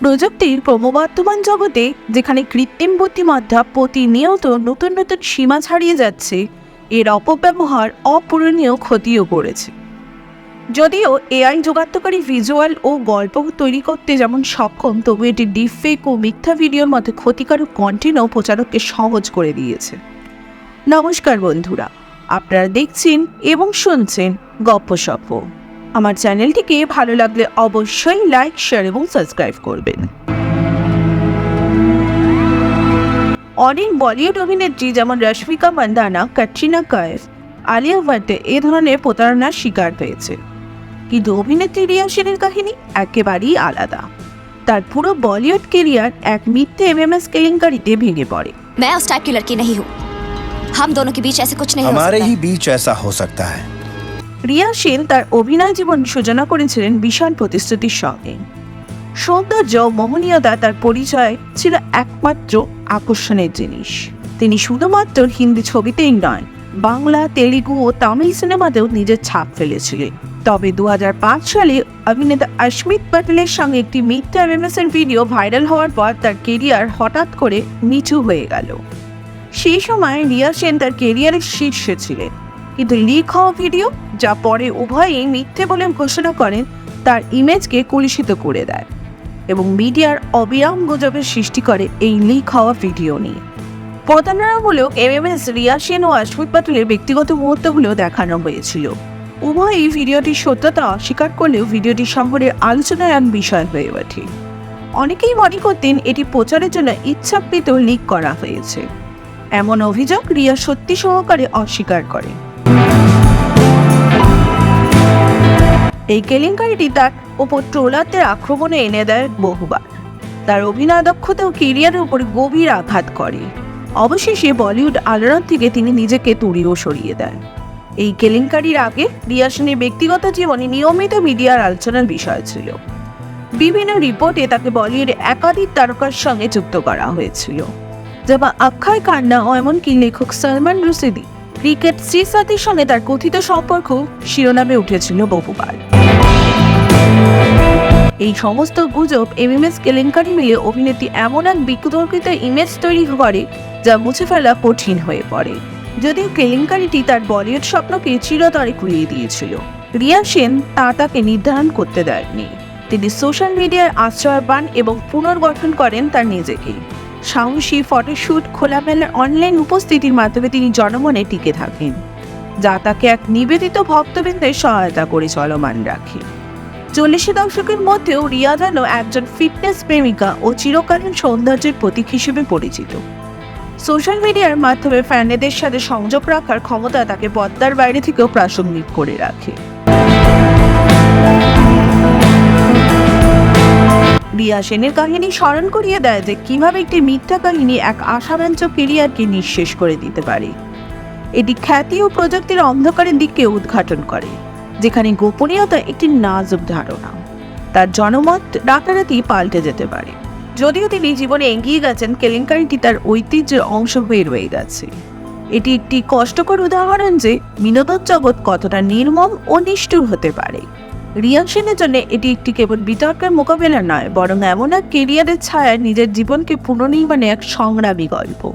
প্রযুক্তির ক্রমবর্ধমান জগতে যেখানে কৃত্রিম বুদ্ধিমত্তা প্রতিনিয়ত নতুন নতুন সীমা ছাড়িয়ে যাচ্ছে, এর অপব্যবহার অপূরণীয় ক্ষতিও করেছে। যদিও এআই যোগাত্মকারী ভিজুয়াল ও গল্প তৈরি করতে যেমন সক্ষম, তবু এটি ডিফেক ও মিথ্যা ভিডিওর মতো ক্ষতিকারক কন্টেন্টও প্রচারককে সহজ করে দিয়েছে। নমস্কার বন্ধুরা, আপনারা দেখছেন এবং শুনছেন গপ্পসপ্প আমার চ্যানেলটিকে ভালো লাগলে অবশ্যই লাইক শেয়ার এবং সাবস্ক্রাইব করবেন অনেক বলিউড অভিনেত্রী যেমন রশ্মিকা মান্দানা ক্যাটরিনা কায়েফ আলিয়া ভাট এ ধরনের প্রতারণার শিকার হয়েছে কিন্তু অভিনেত্রী রিয়া সেনের কাহিনী একেবারেই আলাদা তার পুরো বলিউড কেরিয়ার এক মিথ্যে এমএমএস কেলেঙ্কারিতে ভেঙে পড়ে मैं उस टाइप की लड़की नहीं हूँ हम दोनों के बीच ऐसे कुछ नहीं हो हमारे सकता ही बीच ऐसा हो सकता है রিয়া সেন তার অভিনয় জীবন সূচনা করেছিলেন বিশাল প্রতিশ্রুতির সঙ্গে। সৌন্দর্য মোহনীয়তা তার পরিচয় ছিল একমাত্র আকর্ষণের জিনিস। তিনি শুধুমাত্র হিন্দি ছবিতেই নয়, বাংলা, তেলেগু ও তামিল সিনেমাতেও নিজের ছাপ ফেলেছিলেন। তবে দু হাজার পাঁচ সালে অভিনেতা অস্মিত প্যাটেলের সঙ্গে একটি মিথ্যা এর ভিডিও ভাইরাল হওয়ার পর তার কেরিয়ার হঠাৎ করে নিচু হয়ে গেল। সেই সময় রিয়া সেন তার কেরিয়ারের শীর্ষে ছিলেন। কিন্তু লিক হওয়া ভিডিও যা পরে উভয়ই মিথ্যে বলে ঘোষণা করেন, তার ইমেজকে কলুষিত করে দেয় এবং মিডিয়ার অবিরাম গুজবের সৃষ্টি করে এই লিক হওয়া ভিডিও নিয়ে। প্রতারণামূলক এমএমএস রিয়া সেন ও অশ্মিত পাটুলের ব্যক্তিগত মুহূর্তগুলো দেখানো হয়েছিল। উভয়ই ভিডিওটির সত্যতা অস্বীকার করলেও ভিডিওটি সম্পর্কে আলোচনার এক বিষয় হয়ে ওঠে। অনেকেই মনে করতেন এটি প্রচারের জন্য ইচ্ছাকৃত লিক করা হয়েছে। এমন অভিযোগ রিয়া সত্যি সহকারে অস্বীকার করে এই কেলেঙ্কারিটি তার ওপর ট্রোলারদের আক্রমণে এনে দেয় বহুবার। তার অভিনয় দক্ষতা ও কেরিয়ারের উপর গভীর আঘাত করে। অবশেষে বলিউড আলোড়ন থেকে তিনি নিজেকে তুড়িও সরিয়ে দেন। এই কেলেঙ্কারির আগে রিয়া সেনের ব্যক্তিগত জীবনে নিয়মিত মিডিয়ার আলোচনার বিষয় ছিল। বিভিন্ন রিপোর্টে তাকে বলিউডে একাধিক তারকার সঙ্গে যুক্ত করা হয়েছিল। যেমন অক্ষয় কান্না ও এমনকি লেখক সলমান রুশিদি ক্রিকেট শ্রীসাথীর সঙ্গে তার কথিত সম্পর্ক শিরোনামে উঠেছিল বহুবার। এই সমস্ত গুজব এমএমএস কেলেঙ্কারি মিলে অভিনেত্রী এমন এক বিতর্কিত ইমেজ তৈরি করে যা মুছে ফেলা কঠিন হয়ে পড়ে। যদিও কেলেঙ্কারিটি তার বলিউড স্বপ্নকে চিরতরে কুড়িয়ে দিয়েছিল। রিয়া সেন তা তাকে নির্ধারণ করতে দেননি তিনি সোশ্যাল মিডিয়ার আশ্রয় পান এবং পুনর্গঠন করেন তার নিজেকে। সাহসী ফটোশ্যুট খোলামেলা অনলাইন উপস্থিতির মাধ্যমে তিনি জনমনে টিকে থাকেন। যা তাকে এক নিবেদিত ভক্তবৃন্দের সহায়তা করে চলমান রাখে। চল্লিশে দশকের মধ্যেও রিয়া যেন একজন ফিটনেস প্রেমিকা ও চিরকালীন সৌন্দর্যের প্রতীক হিসেবে পরিচিত। সোশ্যাল মিডিয়ার মাধ্যমে ফ্যানেদের সাথে সংযোগ রাখার ক্ষমতা তাকে পদ্মার বাইরে থেকেও প্রাসঙ্গিক করে রাখে। রিয়া সেনের কাহিনী স্মরণ করিয়ে দেয় যে কীভাবে একটি মিথ্যা কাহিনী এক আশাব্যঞ্জক কেরিয়ারকে নিঃশেষ করে দিতে পারে। এটি খ্যাতি ও প্রযুক্তির অন্ধকারের দিককে উদ্ঘাটন করে, যেখানে গোপনীয়তা একটি নাজুক ধারণা। তার জনমত রাতারাতি পাল্টে যেতে পারে। যদিও তিনি জীবনে এগিয়ে গেছেন, কেলেঙ্কারিটি তার ঐতিহ্যের অংশ হয়ে রয়ে গেছে। এটি একটি কষ্টকর উদাহরণ যে বিনোদন জগৎ কতটা নির্মম ও নিষ্ঠুর হতে পারে। রিয়া সেনের জন্য এটি একটি কেবল বিতর্কের মোকাবেলা নয়, বরং এমন এক কেরিয়ারের ছায়ায় নিজের জীবনকে পুনর্নির্মাণে এক সংগ্রামী গল্প।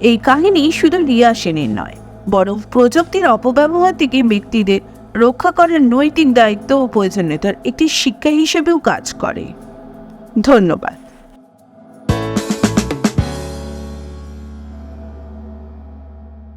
এই কাহিনী শুধু রিয়া সেনের নয়, বরং প্রযুক্তির অপব্যবহার থেকে ব্যক্তিদের রক্ষা করার নৈতিক দায়িত্ব ও প্রয়োজনীয়তার একটি শিক্ষা হিসেবেও কাজ করে। ধন্যবাদ।